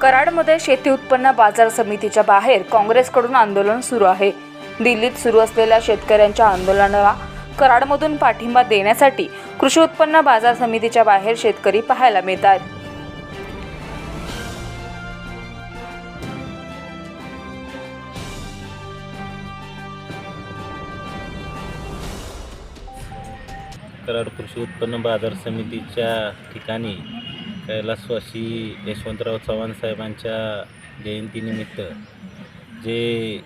कराडमध्ये शेती उत्पन्न बाजार समितीच्या बाहेर काँग्रेसकडून आंदोलन सुरू आहे. दिल्लीत सुरू असलेल्या शेतकऱ्यांच्या आंदोलनाला कराडमधून पाठिंबा देण्यासाठी कृषी उत्पन्न बाजार समितीच्या बाहेर शेतकरी पाहायला मिळतात कराड कृषी उत्पन्न बाजार समितीच्या ठिकाणी कैलासवासी यशवंतराव चव्हाण साहेबांच्या जयंतीनिमित्त जे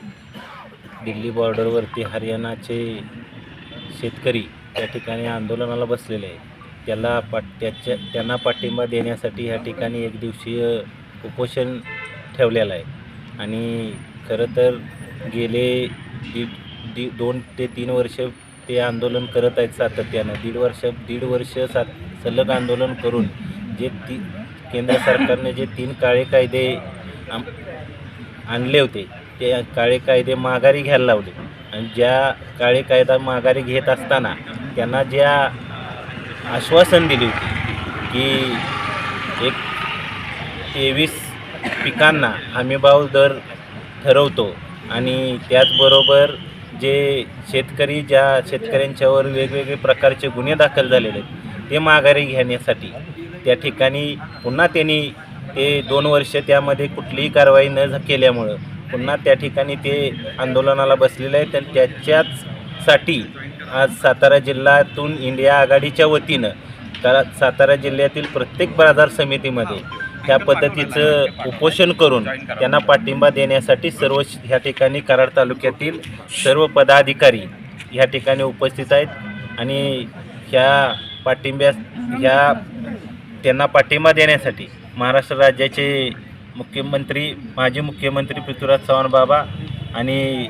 दिल्ली बॉर्डरवरती हरियाणाचे शेतकरी त्या ठिकाणी आंदोलनाला बसलेले आहे त्याला पाट त्याच्या त्यांना पाठिंबा देण्यासाठी ह्या ठिकाणी एक दिवसीय उपोषण ठेवलेलं आहे. आणि खरं तर गेले दीड दी दोन ते तीन वर्ष ते आंदोलन करत आहेत सातत्यानं. दीड वर्ष दीड वर्ष सात सलग आंदोलन करून जे ती केंद्र सरकारने जे तीन काळे कायदे आम आणले होते ते काळे कायदे माघारी घ्यायला लावले. आणि ज्या काळे कायदा माघारी घेत असताना त्यांना ज्या आश्वासन दिली होती की एक तेवीस पिकांना हमीभाव दर ठरवतो आणि त्याचबरोबर जे शेतकरी ज्या शेतकऱ्यांच्यावर वेगवेगळे प्रकारचे गुन्हे दाखल झालेले आहेत ते माघारी घेण्यासाठी त्या ठिकाणी पुन्हा त्यांनी ते दोन वर्ष त्यामध्ये कुठलीही कारवाई न केल्यामुळं पुन्हा त्या ठिकाणी ते आंदोलनाला बसलेलं आहे तर त्याच्याचसाठी आज सातारा जिल्ह्यातून इंडिया आघाडीच्या वतीनं करा सातारा जिल्ह्यातील प्रत्येक बाजार समितीमध्ये ह्या पद्धतीचं उपोषण करून त्यांना पाठिंबा देण्यासाठी सर्व श- ह्या ठिकाणी कराड तालुक्यातील सर्व पदाधिकारी ह्या ठिकाणी उपस्थित आहेत आणि ह्या पाठिंब्या ह्या त्यांना पाठिंबा देण्यासाठी महाराष्ट्र राज्याचे मुख्यमंत्री माजी मुख्यमंत्री पृथ्वीराज चव्हाण बाबा आणि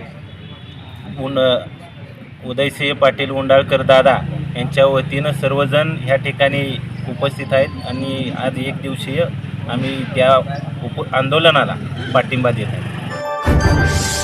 उन उदयसिंह पाटील उंडाळकर दादा यांच्या वतीनं सर्वजण ह्या ठिकाणी उपस्थित आहेत आणि आज एक दिवसीय आम्ही त्या उप आंदोलनाला पाठिंबा देत आहे